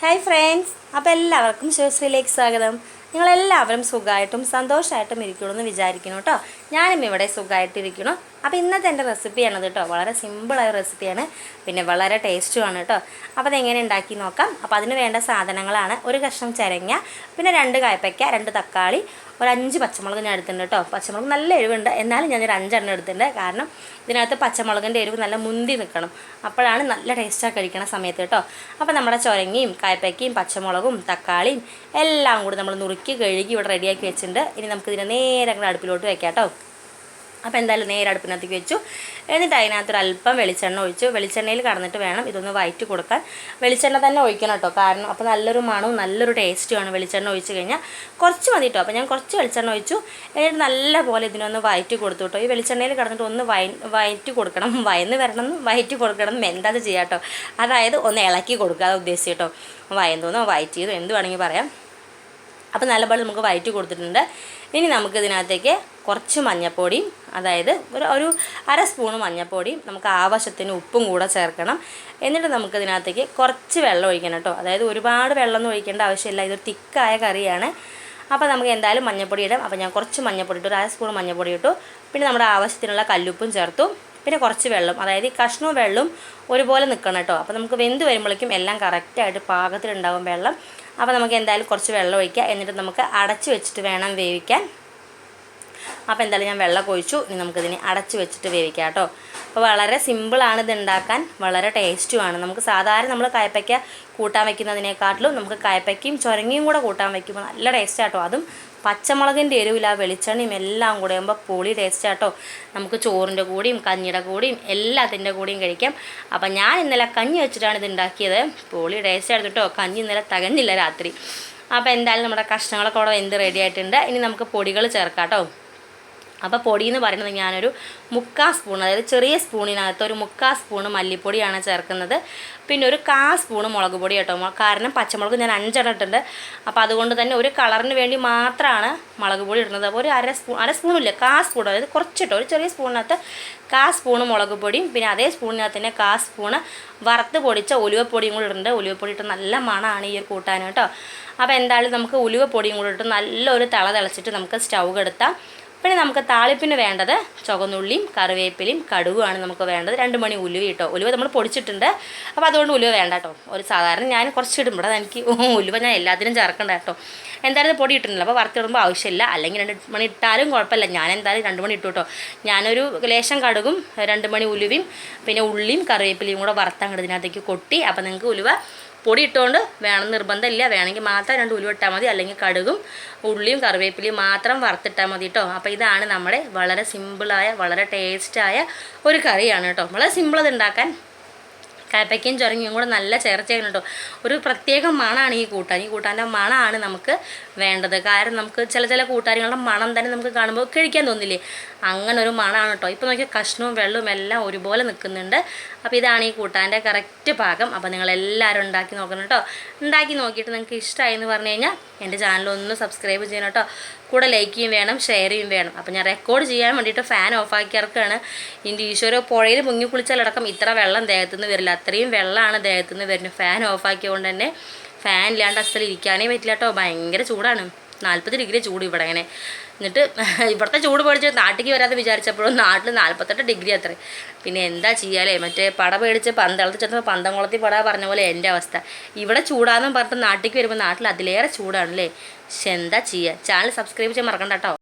Hi friends അപ്പോൾ എല്ലാവർക്കും ശിവശ്രീയിലേക്ക് സ്വാഗതം. നിങ്ങളെല്ലാവരും സുഖമായിട്ടും സന്തോഷമായിട്ടും ഇരിക്കണമെന്ന് വിചാരിക്കുന്നു കേട്ടോ. ഞാനും ഇവിടെ സുഖമായിട്ടിരിക്കണം അപ്പോൾ ഇന്നത്തെ എന്റെ റെസിപ്പിയാണത് കേട്ടോ. വളരെ സിമ്പിളായ റെസിപ്പിയാണ് പിന്നെ വളരെ ടേസ്റ്റുമാണ് കേട്ടോ. അപ്പോൾ അതെങ്ങനെ ഉണ്ടാക്കി നോക്കാം. അപ്പോൾ അതിന് വേണ്ട സാധനങ്ങളാണ് ഒരു കഷ്ണം ചരങ്ങ പിന്നെ രണ്ട് കായ്പയ്ക്ക രണ്ട് തക്കാളി ഒരു അഞ്ച് പച്ചമുളക് ഞാൻ എടുത്തിട്ടുണ്ട് കേട്ടോ. പച്ചമുളക് നല്ല എരിവുണ്ട്. എന്നാലും ഞാനൊരു അഞ്ചെണ്ണം എടുത്തിട്ടുണ്ട്. കാരണം ഇതിനകത്ത് പച്ചമുളകിന്റെ എരിവ് നല്ല മുന്തി നിൽക്കണം. അപ്പോഴാണ് നല്ല ടേസ്റ്റാണ് കഴിക്കണ സമയത്ത് കേട്ടോ. അപ്പോൾ നമ്മുടെ ചൊരങ്ങിയും കായ്പയ്ക്കയും പച്ചമുളകും തക്കാളിയും എല്ലാം കൂടി നമ്മൾ നുറുക്കി കഴുകി ഇവിടെ റെഡിയാക്കി വെച്ചിട്ടുണ്ട്. ഇനി നമുക്കിതിനെ നേരെ അങ്ങോട്ട് അടുപ്പിലോട്ട് വെക്കാം കേട്ടോ. അപ്പോൾ എന്തായാലും നേരെ അടുപ്പിനകത്തേക്ക് വെച്ചു. എന്നിട്ട് അതിനകത്തൊരു അല്പം വെളിച്ചെണ്ണ ഒഴിച്ചു. വെളിച്ചെണ്ണയിൽ കടന്നിട്ട് വേണം ഇതൊന്ന് വയറ്റി കൊടുക്കാൻ. വെളിച്ചെണ്ണ തന്നെ ഒഴിക്കണം കേട്ടോ. കാരണം അപ്പോൾ നല്ലൊരു മണവും നല്ലൊരു ടേസ്റ്റുമാണ് വെളിച്ചെണ്ണ ഒഴിച്ച് കഴിഞ്ഞാൽ കുറച്ച് മതി കേട്ടോ. അപ്പോൾ ഞാൻ കുറച്ച് വെളിച്ചെണ്ണ ഒഴിച്ചു. എന്നിട്ട് നല്ല പോലെ ഇതിനൊന്ന് വയറ്റി കൊടുത്തു കേട്ടോ. ഈ വെളിച്ചെണ്ണയിൽ കടന്നിട്ട് ഒന്ന് വയ വയറ്റി കൊടുക്കണം. വയന്ന് വരണം വയറ്റി കൊടുക്കണം എന്താ ചെയ്യാം കേട്ടോ. അതായത് ഒന്ന് ഇളക്കി കൊടുക്കുക അത് ഉദ്ദേശിച്ചു കേട്ടോ. വയന്തോന്നോ വയറ്റിയതോ എന്ത് വേണമെങ്കിൽ പറയാം. അപ്പോൾ നല്ലപോലെ നമുക്ക് വയറ്റി കൊടുത്തിട്ടുണ്ട്. ഇനി നമുക്ക് ഇതിനകത്തേക്ക് കുറച്ച് മഞ്ഞൾപ്പൊടിയും അതായത് ഒരു ഒരു അര സ്പൂണ് മഞ്ഞൾപ്പൊടിയും നമുക്ക് ആവശ്യത്തിന് ഉപ്പും കൂടെ ചേർക്കണം. എന്നിട്ട് നമുക്ക് ഇതിനകത്തേക്ക് കുറച്ച് വെള്ളം ഒഴിക്കണം കേട്ടോ. അതായത് ഒരുപാട് വെള്ളമൊന്നും ഒഴിക്കേണ്ട ആവശ്യമില്ല. ഇതൊരു തിക്കായ കറിയാണ്. അപ്പോൾ നമുക്ക് എന്തായാലും മഞ്ഞൾപ്പൊടി ഇടാം. അപ്പോൾ ഞാൻ കുറച്ച് മഞ്ഞൾപ്പൊടി ഇട്ടു. ഒരു അര സ്പൂൺ മഞ്ഞൾപ്പൊടി ഇട്ടു. പിന്നെ നമ്മുടെ ആവശ്യത്തിനുള്ള കല്ലുപ്പും ചേർത്തു. പിന്നെ കുറച്ച് വെള്ളം അതായത് ഈ കഷ്ണവും വെള്ളവും ഒരുപോലെ നിൽക്കണം കേട്ടോ. അപ്പോൾ നമുക്ക് വെന്ത് വരുമ്പോഴേക്കും എല്ലാം കറക്റ്റായിട്ട് പാകത്തിലുണ്ടാകും വെള്ളം. അപ്പോൾ നമുക്ക് എന്തായാലും കുറച്ച് വെള്ളം ഒഴിക്കുക എന്നിട്ട് നമുക്ക് അടച്ച് വെച്ചിട്ട് വേണം വേവിക്കാൻ. അപ്പോൾ എന്തായാലും ഞാൻ വെള്ളം ഒഴിച്ചു. ഇനി നമുക്കിതിനെ അടച്ച് വെച്ചിട്ട് വേവിക്കാം കേട്ടോ അപ്പോൾ വളരെ സിമ്പിളാണ് ഇത് ഉണ്ടാക്കാൻ. വളരെ ടേസ്റ്റുമാണ് നമുക്ക് സാധാരണ നമ്മൾ കായപ്പയ്ക്ക കൂട്ടാൻ വയ്ക്കുന്നതിനേക്കാട്ടിലും നമുക്ക് കായപ്പയ്ക്കയും ചുരങ്ങിയും കൂടെ കൂട്ടാൻ വയ്ക്കുമ്പോൾ നല്ല ടേസ്റ്റ് കേട്ടോ അതും പച്ചമുളകിന്റെ എരിവില്ല വെളിച്ചെണ്ണയും എല്ലാം കൂടെ ആകുമ്പോൾ പൊളി ടേസ്റ്റ് കേട്ടോ നമുക്ക് ചോറിന്റെ കൂടിയും കഞ്ഞിയുടെ കൂടിയും എല്ലാത്തിന്റെ കൂടിയും കഴിക്കാം. അപ്പം ഞാൻ ഇന്നലെ കഞ്ഞി വെച്ചിട്ടാണ് ഇത് ഉണ്ടാക്കിയത്. പൊളി ടേസ്റ്റ് ആയിരുന്നു കേട്ടോ കഞ്ഞി ഇന്നലെ തകഞ്ഞില്ല രാത്രി. അപ്പോൾ എന്തായാലും നമ്മുടെ കഷ്ണങ്ങളൊക്കെ അവിടെ എന്ത് റെഡി ആയിട്ടുണ്ട്. ഇനി നമുക്ക് പൊടികൾ ചേർക്കാം കേട്ടോ അപ്പോൾ പൊടി എന്ന് പറയുന്നത് ഞാനൊരു മുക്കാ സ്പൂൺ അതായത് ചെറിയ സ്പൂണിനകത്ത് ഒരു മുക്കാ സ്പൂൺ മല്ലിപ്പൊടിയാണ് ചേർക്കുന്നത്. പിന്നെ ഒരു കാ സ്പൂൺ മുളക് പൊടി കേട്ടോ. കാരണം പച്ചമുളക് ഞാൻ അഞ്ചെണ്ണം ഇട്ടുണ്ട് അപ്പോൾ അതുകൊണ്ട് തന്നെ ഒരു കളറിന് വേണ്ടി മാത്രമാണ് മുളക് പൊടി ഇടുന്നത്. അപ്പോൾ ഒരു അര സ്പൂൺ അര സ്പൂണില്ല കാ സ്പൂൺ അതായത് കുറച്ചിട്ടോ ഒരു ചെറിയ സ്പൂണിനകത്ത് കാ സ്പൂണ് മുളക് പൊടിയും പിന്നെ അതേ സ്പൂണിനകത്ത് തന്നെ കാ സ്പൂണ് വറുത്ത് പൊടിച്ച ഉലുവപ്പൊടിയും കൂടി ഇടുന്നുണ്ട്. ഉലുവപ്പൊടി ഇട്ട് നല്ല മണമാണ് ഈ ഒരു കൂട്ടാൻ കേട്ടോ. അപ്പോൾ എന്തായാലും നമുക്ക് ഉലുവപ്പൊടിയും കൂടി ഇട്ട് നല്ലൊരു തള തിളച്ചിട്ട് നമുക്ക് സ്റ്റൗ കെടുത്താം പിന്നെ നമുക്ക് താളിപ്പിന് വേണ്ടത് ചുവന്നുള്ളിയും കറിവേപ്പിലയും കടുകുമാണ് നമുക്ക് വേണ്ടത്. രണ്ട് മണി ഉലുവ കേട്ടോ ഉലുവ നമ്മൾ പൊടിച്ചിട്ടുണ്ട്. അപ്പോൾ അതുകൊണ്ട് ഉലുവ വേണ്ട കേട്ടോ. ഒരു സാധാരണ ഞാൻ കുറച്ച് ഇടും ഇവിടെ എനിക്ക് ഉലുവ ഞാൻ എല്ലാത്തിനും ചേർക്കണ്ട കേട്ടോ. എന്തായാലും പൊടി ഇട്ടിട്ടില്ല അപ്പോൾ വറുത്തിടുമ്പോൾ ആവശ്യമില്ല. അല്ലെങ്കിൽ രണ്ട് മണി ഇട്ടാലും കുഴപ്പമില്ല. ഞാൻ എന്തായാലും രണ്ട് മണി ഇട്ടു കേട്ടോ. ഞാനൊരു ലേശം കടുകും രണ്ട് മണി ഉലുവയും പിന്നെ ഉള്ളിയും കറിവേപ്പിലയും കൂടെ വറുത്തങ്ങോട്ട് ഇതിനകത്തേക്ക് കൊട്ടി. അപ്പോൾ നിങ്ങൾക്ക് ഉലുവ പൊടി ഇട്ടുകൊണ്ട് വേണം നിർബന്ധമില്ല. വേണമെങ്കിൽ മാത്രം രണ്ട് ഉലുവ മതി. അല്ലെങ്കിൽ കടുകും ഉള്ളിയും കറിവേപ്പിലയും മാത്രം വറുത്തിട്ടാൽ മതി കേട്ടോ അപ്പോൾ ഇതാണ് നമ്മുടെ വളരെ സിമ്പിളായ വളരെ ടേസ്റ്റായ ഒരു കറിയാണ് കേട്ടോ വളരെ സിമ്പിൾ അത് ഉണ്ടാക്കാൻ കപ്പയ്ക്കയും ചുരങ്ങിയും കൂടെ നല്ല ചേർച്ചയാണ് കേട്ടോ ഒരു പ്രത്യേക മണമാണ് ഈ കൂട്ടാൻ. ഈ കൂട്ടാന്റെ മണമാണ് നമുക്ക് വേണ്ടത്. കാരണം നമുക്ക് ചില ചില കൂട്ടാരികളുടെ മണം തന്നെ നമുക്ക് കാണുമ്പോൾ കഴിക്കാൻ തോന്നില്ലേ? അങ്ങനെ ഒരു മണമാണ് കേട്ടോ. ഇപ്പോൾ നോക്കിയാൽ കഷ്ണവും വെള്ളവും എല്ലാം ഒരുപോലെ നിൽക്കുന്നുണ്ട്. അപ്പോൾ ഇതാണ് ഈ കൂട്ടാന്റെ കറക്റ്റ് പാകം അപ്പോൾ നിങ്ങളെല്ലാവരും ഉണ്ടാക്കി നോക്കണം കേട്ടോ. ഉണ്ടാക്കി നോക്കിയിട്ട് നിങ്ങൾക്ക് ഇഷ്ടമായി എന്ന് പറഞ്ഞു കഴിഞ്ഞാൽ എന്റെ ചാനൽ ഒന്ന് സബ്സ്ക്രൈബ് ചെയ്യണം കേട്ടോ. കൂടെ ലൈക്ക് ചെയ്യും വേണം ഷെയർ ചെയ്യും വേണം. അപ്പോൾ ഞാൻ റെക്കോർഡ് ചെയ്യാൻ വേണ്ടിയിട്ട് ഫാൻ ഓഫാക്കി ഇറക്കുകയാണ് ഇതിന്റെ ഈശ്വര പുഴയിൽ മുങ്ങി കുളിച്ചാലടക്കം ഇത്ര വെള്ളം ദേഹത്തു നിന്ന് വരില്ല. അത്രയും വെള്ളമാണ് ദേഹത്തു നിന്ന് വരുന്നത് ഫാൻ ഓഫാക്കിയതുകൊണ്ട് തന്നെ ഫാൻ ഇല്ലാണ്ട് അസൽ ഇരിക്കാനേ പറ്റില്ല കേട്ടോ ഭയങ്കര ചൂടാണ്. നാൽപ്പത് ഡിഗ്രി ചൂട് ഇവിടെ ഇങ്ങനെ. എന്നിട്ട് ഇവിടുത്തെ ചൂട് പേടിച്ച് നാട്ടിലേക്ക് വരാതെ വിചാരിച്ചപ്പോഴും നാട്ടിൽ നാൽപ്പത്തെട്ട് ഡിഗ്രി അത്ര. പിന്നെ എന്താ ചെയ്യാലേ? മറ്റേ പട പേടിച്ച് പന്തളത്ത് ചെന്നപ്പോൾ പന്തംകുളത്തിൽ പട പറഞ്ഞ പോലെ എന്റെ അവസ്ഥ. ഇവിടെ ചൂടാന്നും പറഞ്ഞിട്ട് നാട്ടിലേക്ക് വരുമ്പോൾ നാട്ടിൽ അതിലേറെ ചൂടാണല്ലേ? പക്ഷെ എന്താ ചെയ്യുക ചാനൽ സബ്സ്ക്രൈബ് ചെയ്യാൻ മറക്കണ്ട കേട്ടോ.